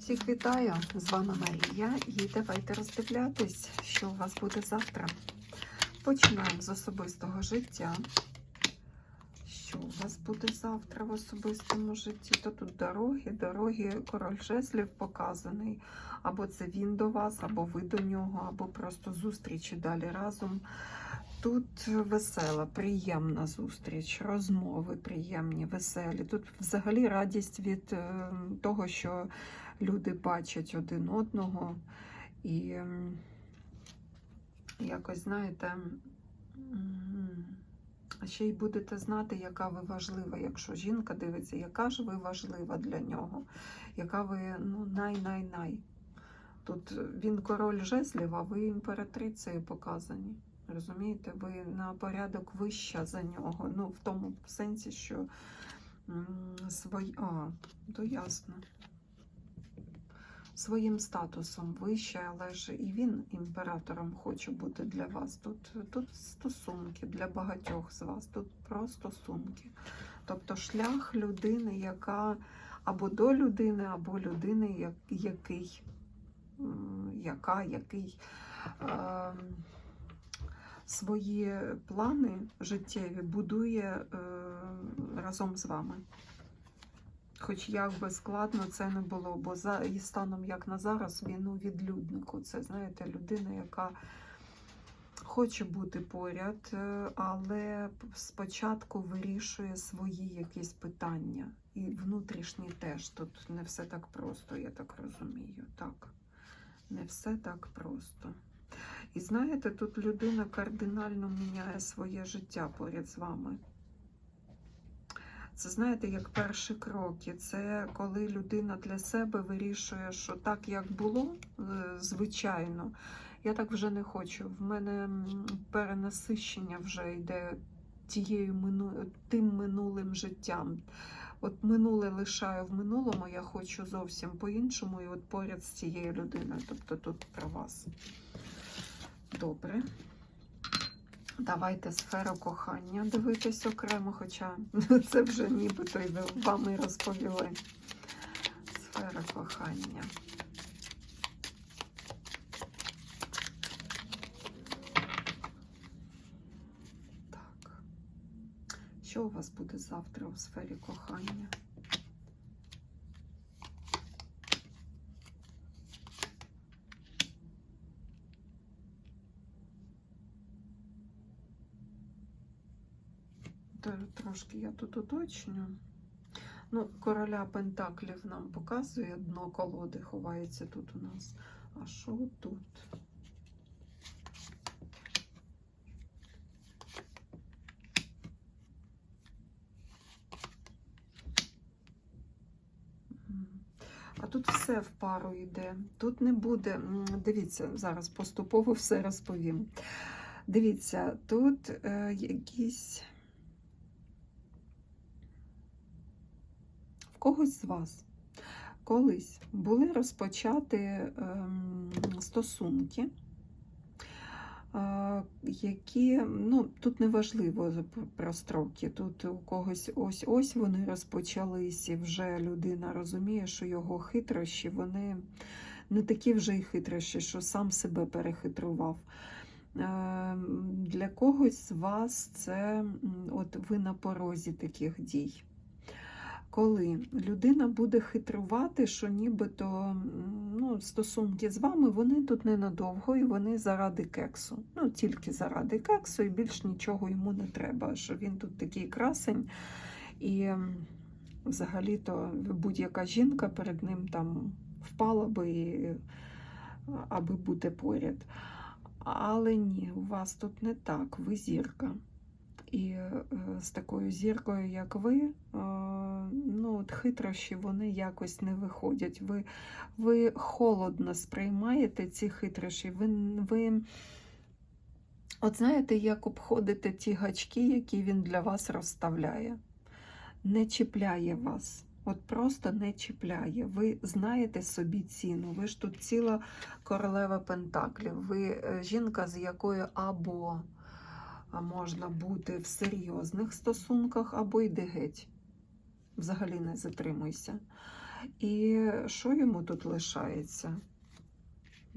Всіх вітаю! З вами Марія і давайте роздивлятись, що у вас буде завтра. Починаємо з особистого життя. Що у вас буде завтра в особистому житті? То тут дороги, дороги, король жезлів показаний. Або це він до вас, або ви до нього, або просто зустрічі далі разом. Тут весела, приємна зустріч, розмови приємні, веселі. Тут взагалі радість від е, того, що люди бачать один одного і якось, знаєте, ще й будете знати, яка ви важлива, якщо жінка дивиться, яка ж ви важлива для нього, яка ви ну, най-най-най. Тут він король жезлів, а ви імператрицею показані. Розумієте, ви на порядок вища за нього. Ну, в тому сенсі, що м, свої. А, то ясно. Своїм статусом вище, але ж і він імператором хоче бути для вас. Тут, тут стосунки для багатьох з вас, тут про стосунки. Тобто шлях людини, яка або до людини, або людини, який, яка, який. Е, свої плани життєві будує е, разом з вами. Хоч як би складно це не було, бо за і станом як на зараз він у відлюднику. Це, знаєте, людина, яка хоче бути поряд, е, але спочатку вирішує свої якісь питання. І внутрішні теж тут не все так просто, я так розумію. Так, не все так просто. І знаєте, тут людина кардинально міняє своє життя поряд з вами. Це знаєте, як перші кроки. Це коли людина для себе вирішує, що так, як було, е, звичайно, я так вже не хочу. В мене перенасищення вже йде тією мину... тим минулим життям. От минуле лишаю в минулому, я хочу зовсім по-іншому, і от поряд з цією людиною. Тобто тут про вас. Добре. Давайте сферу кохання дивитись окремо, хоча це вже нібито ви- вам і розповіли. Сфера кохання. Так. Що у вас буде завтра у сфері кохання? То Трошки я тут уточню. Ну, короля Пентаклів нам показує дно колоди, ховається тут у нас. А що тут? А тут все в пару йде. Тут не буде. Дивіться, зараз поступово все розповім. Дивіться, тут е, якісь. Когось з вас колись були розпочати ем, стосунки, е, які, ну, тут не важливо про строки, тут у когось ось-ось вони розпочались, і вже людина розуміє, що його хитрощі, вони не такі вже й хитрощі, що сам себе перехитрував. Е, Для когось з вас це от ви на порозі таких дій коли людина буде хитрувати, що нібито ну, стосунки з вами вони тут ненадовго і вони заради кексу. Ну, тільки заради кексу, і більш нічого йому не треба. Що він тут такий красень, і взагалі-то будь-яка жінка перед ним там впала би, аби бути поряд. Але ні, у вас тут не так, ви зірка. І е, з такою зіркою, як ви, е, ну, от хитрощі вони якось не виходять. Ви, ви холодно сприймаєте ці хитрощі. Ви, ви, от знаєте, як обходите ті гачки, які він для вас розставляє. Не чіпляє вас. От просто не чіпляє. Ви знаєте собі ціну. Ви ж тут ціла королева Пентаклів. Ви е, жінка, з якою або можна бути в серйозних стосунках, або йди геть. Взагалі не затримуйся. І що йому тут лишається?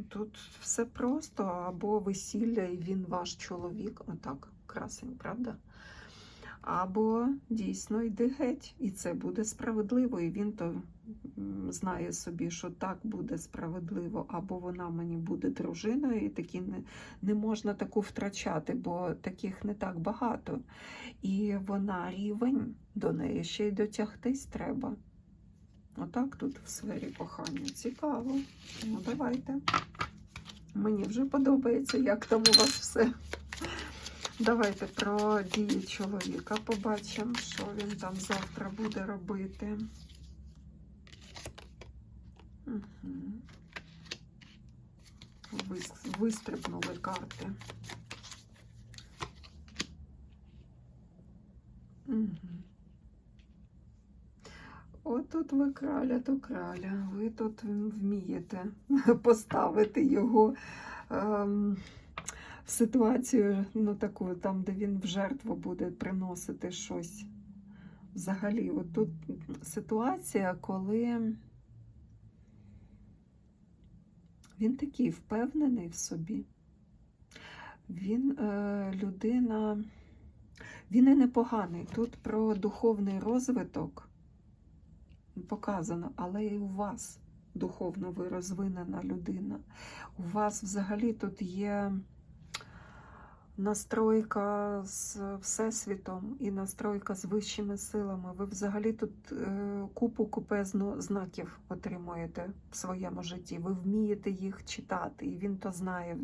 Тут все просто, або весілля, і він ваш чоловік, отак, красень, правда? Або дійсно йди геть, і це буде справедливо. І він то знає собі, що так буде справедливо, або вона мені буде дружиною, і такі не, не можна таку втрачати, бо таких не так багато. І вона рівень, до неї ще й дотягтись треба. Отак тут в сфері кохання. Цікаво. Ну, давайте. Мені вже подобається, як там у вас все. Давайте про дії чоловіка побачимо, що він там завтра буде робити. Угу. Вистрибнули карти. Угу. От тут ви краля то краля. Ви тут вмієте поставити його ем, в ситуацію, ну таку, там, де він в жертву буде приносити щось. Взагалі, от тут ситуація, коли він такий впевнений в собі. Він е, людина, він і непоганий. Тут про духовний розвиток показано, але і у вас духовно ви розвинена людина. У вас взагалі тут є настройка з Всесвітом і настройка з вищими силами. Ви взагалі тут е, купу купезну знаків отримуєте в своєму житті. Ви вмієте їх читати, і він то знає,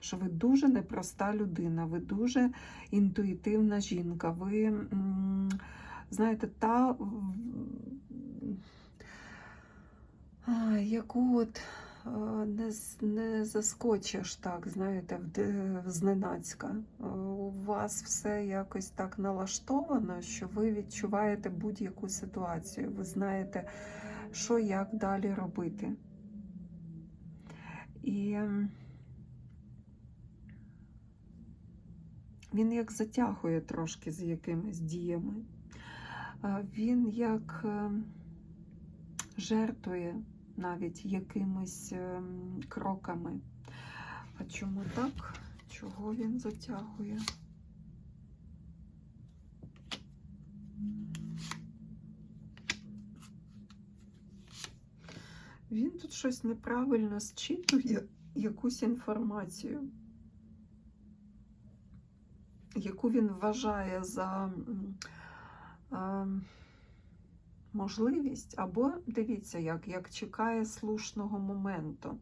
що ви дуже непроста людина, ви дуже інтуїтивна жінка. Ви знаєте, та яку от не, не заскочиш так, знаєте, зненацька. У вас все якось так налаштовано, що ви відчуваєте будь-яку ситуацію. Ви знаєте, що як далі робити. І він як затягує трошки з якимись діями. Він як жертвує навіть якимись ем, кроками. А чому так? Чого він затягує? Він тут щось неправильно зчитує якусь інформацію, яку він вважає за. Можливість, або дивіться, як, як чекає слушного моменту.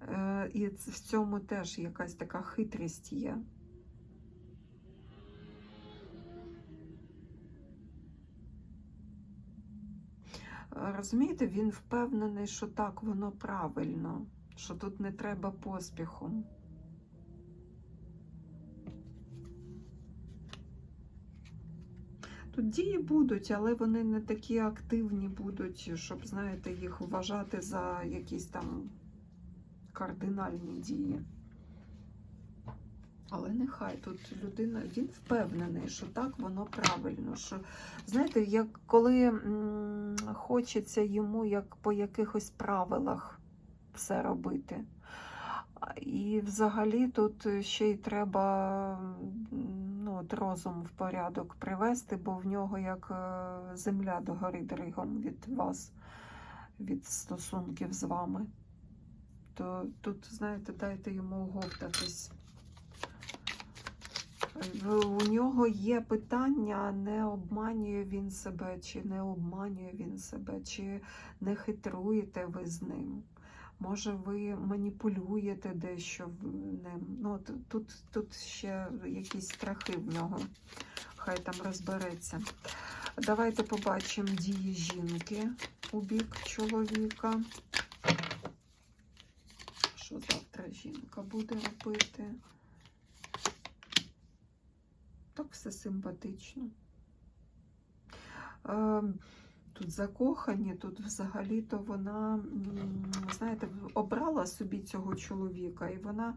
Е, І в цьому теж якась така хитрість є. Розумієте, він впевнений, що так, воно правильно, що тут не треба поспіху. Тут дії будуть, але вони не такі активні будуть, щоб, знаєте, їх вважати за якісь там кардинальні дії. Але нехай тут людина, він впевнений, що так воно правильно. Що, Знаєте, як коли м хочеться йому як по якихось правилах все робити. І взагалі тут ще й треба от розум в порядок привести, бо в нього як е, земля догорить дригом від вас, від стосунків з вами. То тут, знаєте, дайте йому оговтатись. У нього є питання, не обманює він себе, чи не обманює він себе, чи не хитруєте ви з ним. Може, ви маніпулюєте дещо ним. Ну, Тут тут ще якісь страхи в нього. Хай там розбереться. Давайте побачимо дії жінки у бік чоловіка. Що завтра жінка буде робити? Так все симпатично. Тут закохані, тут взагалі-то вона, знаєте, обрала собі цього чоловіка, і вона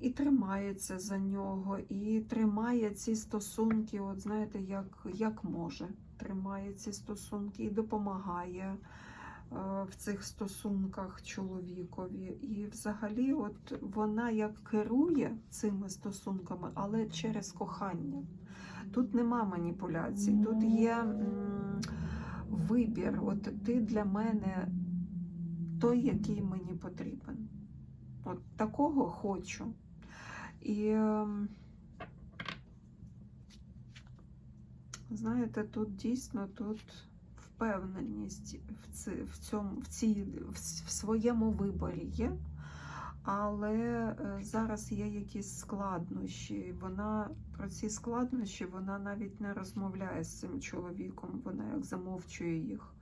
і тримається за нього, і тримає ці стосунки, от знаєте, як, як може. тримає ці стосунки і допомагає е, в цих стосунках чоловікові. І взагалі, от вона як керує цими стосунками, але через кохання. Тут нема маніпуляцій, тут є м, вибір. От ти для мене той, який мені потрібен. От такого хочу. І ем, знаєте, тут дійсно тут впевненість в, цьому, в, цій, в своєму виборі є, але е, зараз є якісь складнощі. Вона про ці складнощі вона навіть не розмовляє з цим чоловіком, вона як замовчує їх.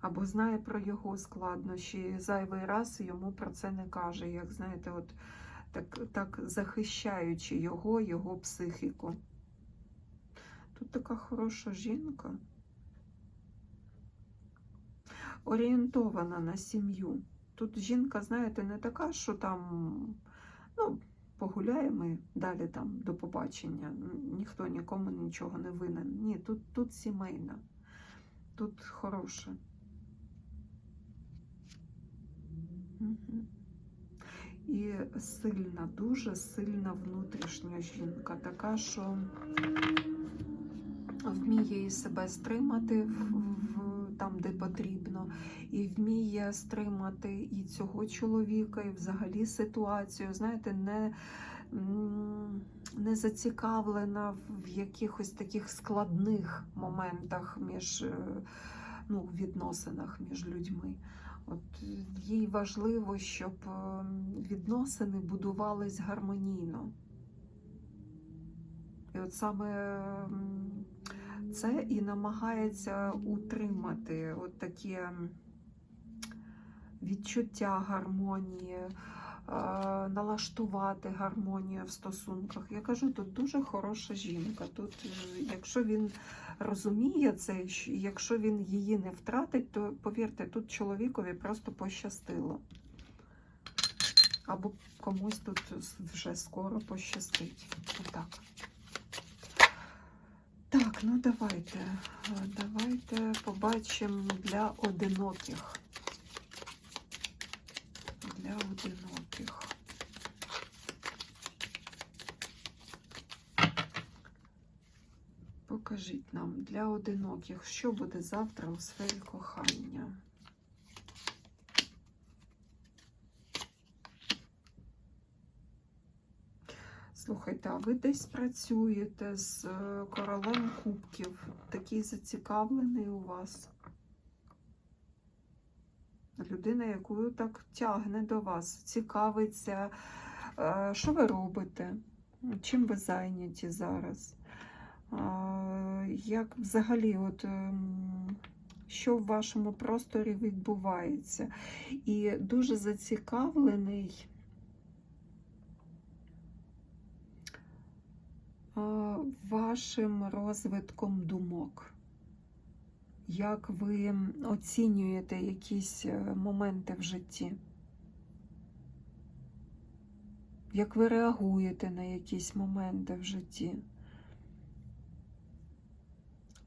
Або знає про його складнощі, зайвий раз йому про це не каже, як знаєте, от так, так захищаючи його, його психіку. Тут така хороша жінка, орієнтована на сім'ю. Тут жінка, знаєте, не така, що там, ну, погуляємо далі там до побачення. Ніхто нікому нічого не винен. Ні, тут, тут сімейна, тут хороше. І сильна, дуже сильна внутрішня жінка, така, що вміє і себе стримати в, в, там, де потрібно, і вміє стримати і цього чоловіка, і взагалі ситуацію. Знаєте, не, не зацікавлена в якихось таких складних моментах між е, ну, відносинах між людьми. От їй важливо, щоб е, відносини будувались гармонійно. І от саме це і намагається утримати от такі відчуття гармонії, е, налаштувати гармонію в стосунках. Я кажу, тут дуже хороша жінка. Тут, е, якщо він розуміє це, якщо він її не втратить, то повірте, тут чоловікові просто пощастило. Або комусь тут вже скоро пощастить. Отак. Так, ну давайте. е, Давайте побачимо для одиноких. Для одиноких. Покажіть нам для одиноких, що буде завтра у сфері кохання. Слухайте, а ви десь працюєте з е, королем кубків, такий зацікавлений у вас. Людина, яку так тягне до вас, цікавиться, е, що ви робите, чим ви зайняті зараз. Як взагалі, от, ем, що в вашому просторі відбувається? І дуже зацікавлений вашим розвитком думок. Як ви оцінюєте якісь е, моменти в житті? Як ви реагуєте на якісь моменти в житті?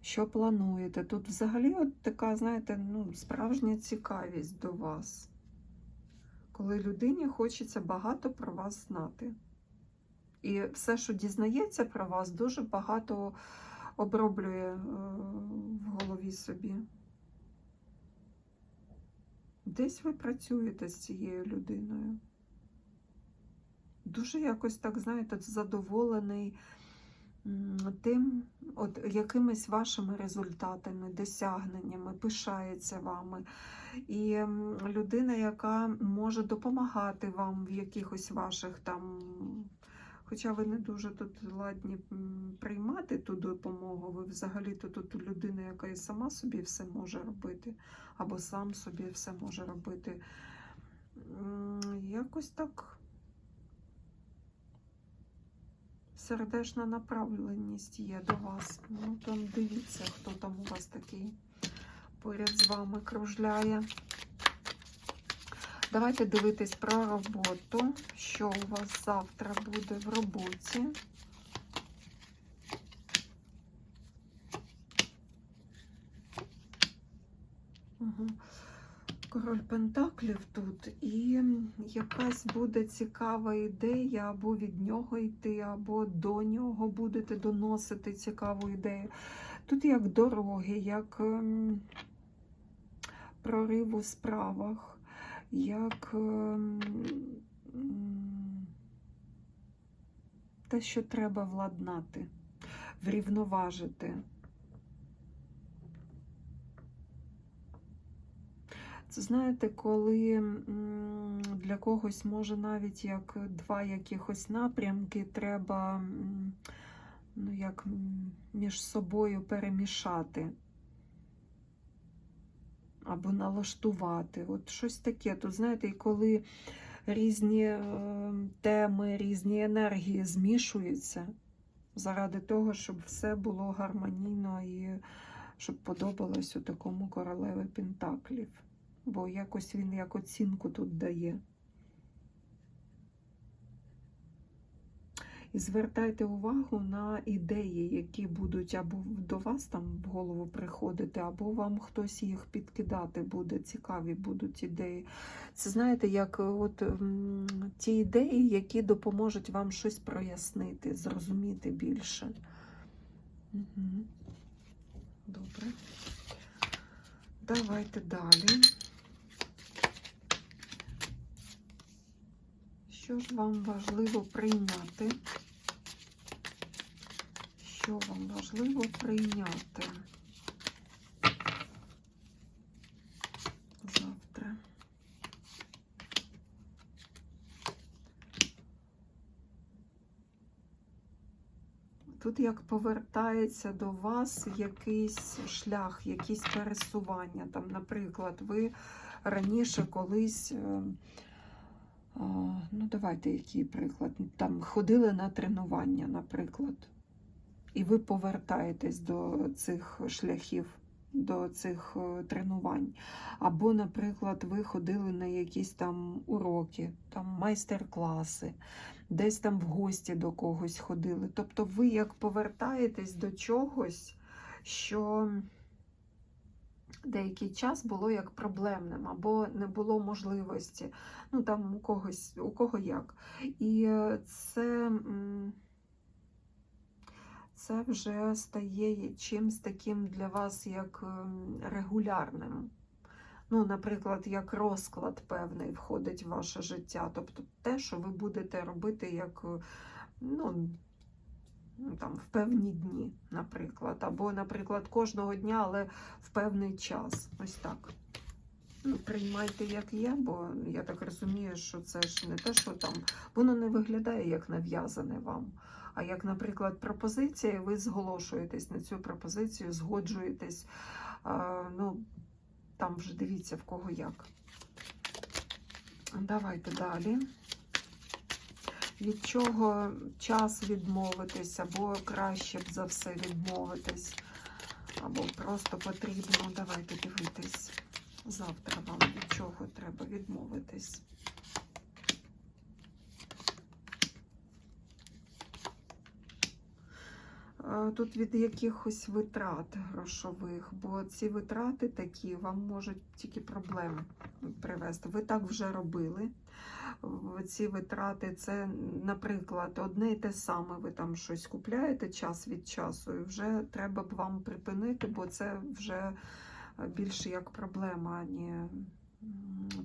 Що плануєте? Тут взагалі от така, знаєте, ну, справжня цікавість до вас. Коли людині хочеться багато про вас знати. І все, що дізнається про вас, дуже багато оброблює е, в голові собі. Десь ви працюєте з цією людиною. Дуже якось так, знаєте, задоволений тим, от якимись вашими результатами, досягненнями, пишається вами. І людина, яка може допомагати вам в якихось ваших там. Хоча ви не дуже тут ладні приймати ту допомогу, ви взагалі-то тут людина, яка і сама собі все може робити, або сам собі все може робити. Якось так сердечна направленість є до вас. Ну, там дивіться, хто там у вас такий поряд з вами кружляє. Давайте дивитись про роботу. Що у вас завтра буде в роботі? Король Пентаклів тут, і якась буде цікава ідея, або від нього йти, або до нього будете доносити цікаву ідею. Тут як дороги, як ем, прорив у справах, як ем, те, що треба владнати, врівноважити. Це знаєте, коли для когось може навіть як два якихось напрямки треба ну, як між собою перемішати або налаштувати. От щось таке. Тут, знаєте, і коли різні е, теми, різні енергії змішуються заради того, щоб все було гармонійно і щоб подобалось у такому королеві Пентаклів. Бо якось він як оцінку тут дає. Звертайте увагу на ідеї, які будуть або до вас там в голову приходити, або вам хтось їх підкидати буде, цікаві будуть ідеї. Це знаєте, як от ті ідеї, які допоможуть вам щось прояснити, зрозуміти більше. Угу. Добре. Давайте далі. Що ж вам важливо прийняти? Що вам важливо прийняти завтра? Тут як повертається до вас якийсь шлях, якісь пересування. Там, наприклад, ви раніше колись. Ну, давайте який приклад. Там ходили на тренування, наприклад, і ви повертаєтесь до цих шляхів, до цих е, тренувань. Або, наприклад, ви ходили на якісь там уроки, там майстер-класи, десь там в гості до когось ходили. Тобто ви як повертаєтесь до чогось, що деякий час було як проблемним, або не було можливості. Ну там у когось, у кого як. І е, це, це вже стає чимсь таким для вас як ем, регулярним. Ну, наприклад, як розклад певний входить в ваше життя. Тобто те, що ви будете робити як е, ну, ну, там, в певні дні, наприклад. Або, наприклад, кожного дня, але в певний час. Ось так. Ну, приймайте, як є, бо я так розумію, що це ж не те, що там, воно не виглядає як нав'язане вам. А як, наприклад, пропозиція, і ви зголошуєтесь на цю пропозицію, згоджуєтесь. Ну, там вже дивіться в кого як. Давайте далі. Від чого час відмовитись, або краще б за все відмовитись, або просто потрібно. Давайте дивитись. Завтра вам від чого треба відмовитись. Е, Тут від якихось витрат грошових, бо ці витрати такі вам можуть тільки проблеми привести. Ви так вже робили. Ці витрати це, наприклад, одне і те саме. Ви там щось купляєте час від часу, і вже треба б вам припинити, бо це вже більше як проблема, ані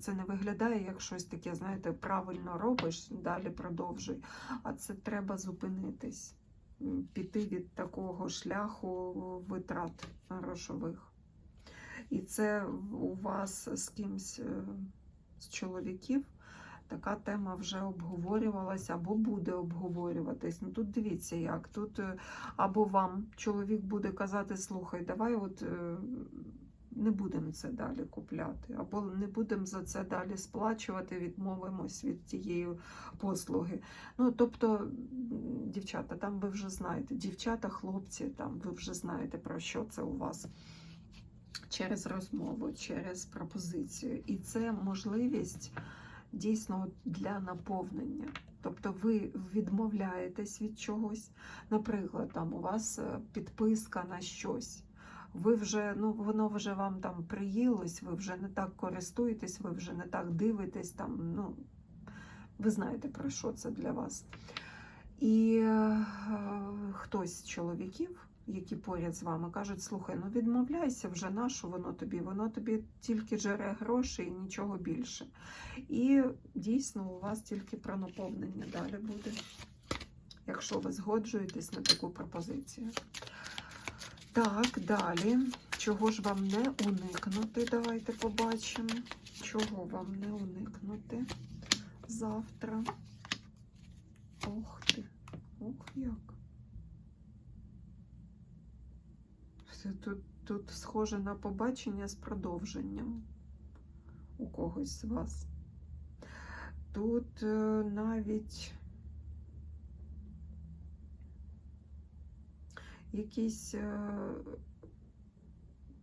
це не виглядає як щось таке, знаєте, правильно робиш, далі продовжуй. А це треба зупинитись, піти від такого шляху витрат грошових. І це у вас з кимсь е, з чоловіків. Така тема вже обговорювалася або буде обговорюватись. Ну тут дивіться, як тут е, або вам чоловік буде казати: слухай, давай от е, не будемо це далі купляти, або не будемо за це далі сплачувати, відмовимось від тієї послуги. Ну, тобто, дівчата, там ви вже знаєте, дівчата, хлопці, там ви вже знаєте про що це у вас. Через розмову, через пропозицію. І це можливість дійсно для наповнення. Тобто ви відмовляєтесь від чогось. Наприклад, там у вас е, підписка на щось. Ви вже, ну, воно вже вам там приїлось, ви вже не так користуєтесь, ви вже не так дивитесь, там, ну, ви знаєте, про що це для вас. І е, хтось з чоловіків, які поряд з вами, кажуть, слухай, ну відмовляйся вже на що воно тобі, воно тобі тільки жере гроші і нічого більше. І дійсно у вас тільки про наповнення далі буде, якщо ви згоджуєтесь на таку пропозицію. Так, далі. Чого ж вам не уникнути? Давайте побачимо. Чого вам не уникнути завтра? Ох ти, ох як. Тут, тут схоже на побачення з продовженням у когось з вас. Тут е, навіть якісь е,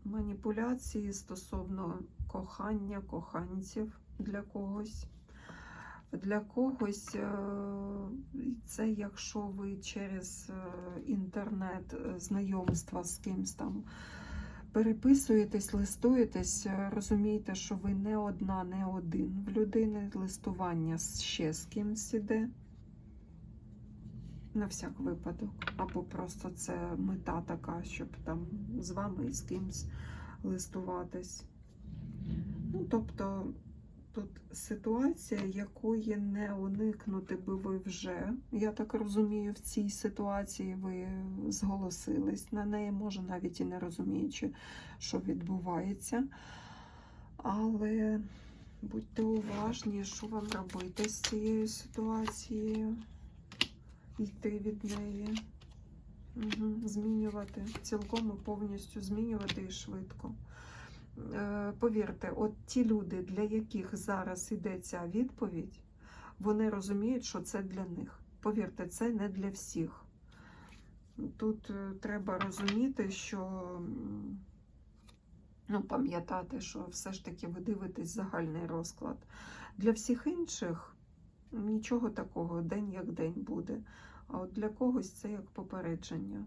маніпуляції стосовно кохання, коханців для когось. Для когось е, це якщо ви через е, інтернет знайомства з кимсь там переписуєтесь, листуєтесь, розумієте, що ви не одна, не один в людини, листування ще з кимсь іде. На всяк випадок. Або просто це мета така, щоб там з вами і з кимсь листуватись. Ну, тобто тут ситуація, якої не уникнути би ви вже. Я так розумію, в цій ситуації ви зголосились на неї, може навіть і не розуміючи, що відбувається. Але будьте уважні, що вам робити з цією ситуацією, йти від неї, угу. змінювати, цілком і повністю змінювати і швидко. Е, Повірте, от ті люди, для яких зараз ця відповідь, вони розуміють, що це для них. Повірте, це не для всіх. Тут е, треба розуміти, що ну, пам'ятати, що все ж таки ви дивитесь загальний розклад. Для всіх інших нічого такого, день як день буде. А от для когось це як попередження.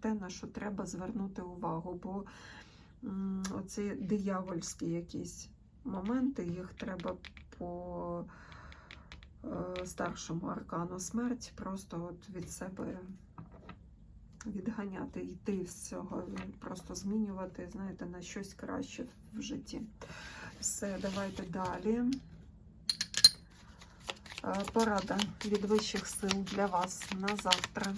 Те, на що треба звернути увагу. бо оці диявольські якісь моменти, їх треба по е, старшому аркану смерть просто от від себе відганяти, йти з цього, просто змінювати, знаєте, на щось краще в житті. Все, давайте далі. Е, Порада від вищих сил для вас на завтра.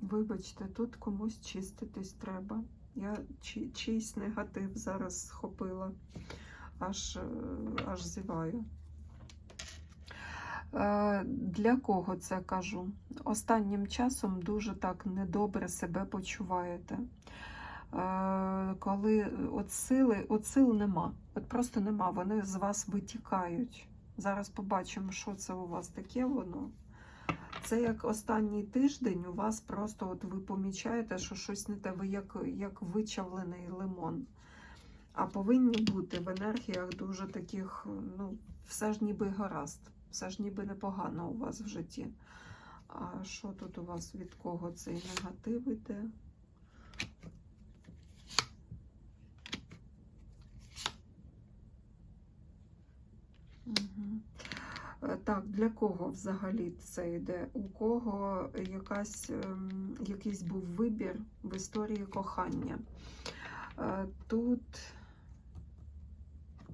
Вибачте, тут комусь чиститись треба. Я чи, чийсь негатив зараз схопила, аж, е, аж зіваю. Е, Для кого це кажу? Останнім часом дуже так недобре себе почуваєте. Е, Коли от сили, от сил нема, от просто нема, вони з вас витікають. Зараз побачимо, що це у вас таке воно. Це як останній тиждень у вас просто от ви помічаєте, що щось не те, ви як, як вичавлений лимон. А повинні бути в енергіях дуже таких, ну, все ж ніби гаразд, все ж ніби непогано у вас в житті. А що тут у вас від кого цей негатив іде? Е, Так, для кого взагалі це йде? У кого якась, ем, якийсь був вибір в історії кохання? Е, Тут,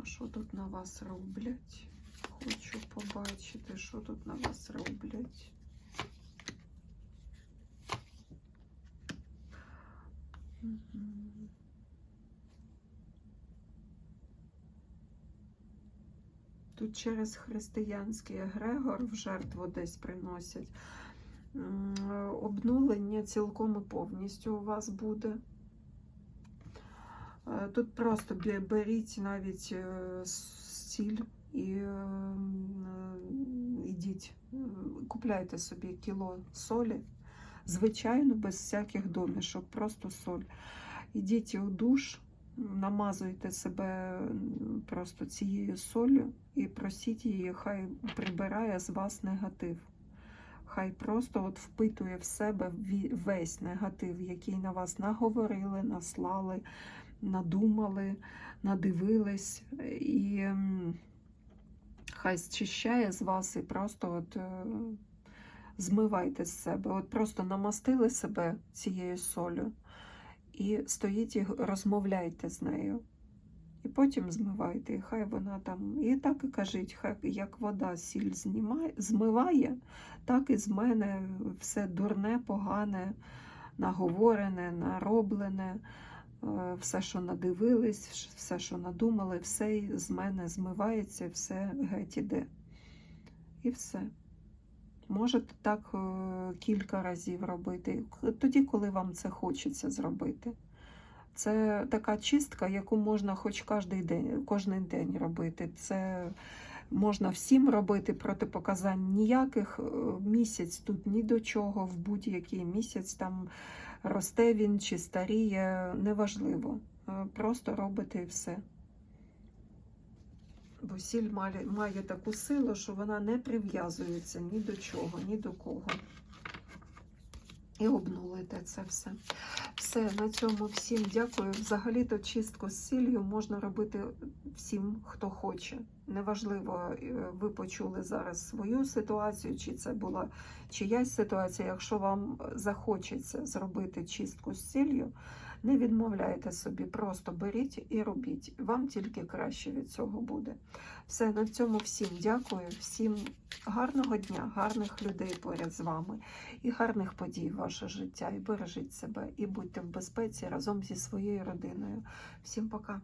що тут на вас роблять? Хочу побачити, що тут на вас роблять. Тут через християнський егрегор в жертву десь приносять. Обнулення цілком і повністю у вас буде. Е, Тут просто беріть навіть е, сіль і е, ідіть, е, купляйте собі кіло солі, звичайно, без всяких домішок, просто соль. Ідіть у душ, намазуйте себе просто цією солью і просіть її, хай прибирає з вас негатив. Хай просто от впитує в себе весь негатив, який на вас наговорили, наслали, надумали, надивились. І хай зчищає з вас і просто от е, змивайте з себе. От просто намастили себе цією солью і стоїть і розмовляйте з нею. І потім змивайте, і хай вона там. І так і кажіть, хай як вода сіль знімає, змиває, так і з мене все дурне, погане, наговорене, нароблене, все, що надивились, все, що надумали, все з мене змивається, все геть іде. І все. Можете так е, кілька разів робити, тоді, коли вам це хочеться зробити. Це така чистка, яку можна хоч кожен день, кожен день робити. Це можна всім робити протипоказань ніяких. Е, Місяць тут ні до чого, в будь-який місяць там росте він чи старіє, неважливо. Е, Просто робите і все. Бо сіль має, має таку силу, що вона не прив'язується ні до чого, ні до кого. І обнулите це все. Все, на цьому всім дякую. Взагалі-то чистку з сіллю можна робити всім, хто хоче. Неважливо, е, ви почули зараз свою ситуацію, чи це була чиясь ситуація. Якщо вам захочеться зробити чистку з сіллю, не відмовляйте собі, просто беріть і робіть. Вам тільки краще від цього буде. Все, на цьому всім дякую, всім гарного дня, гарних людей поряд з вами і гарних подій в ваше життя. І бережіть себе, і будьте в безпеці разом зі своєю родиною. Всім пока!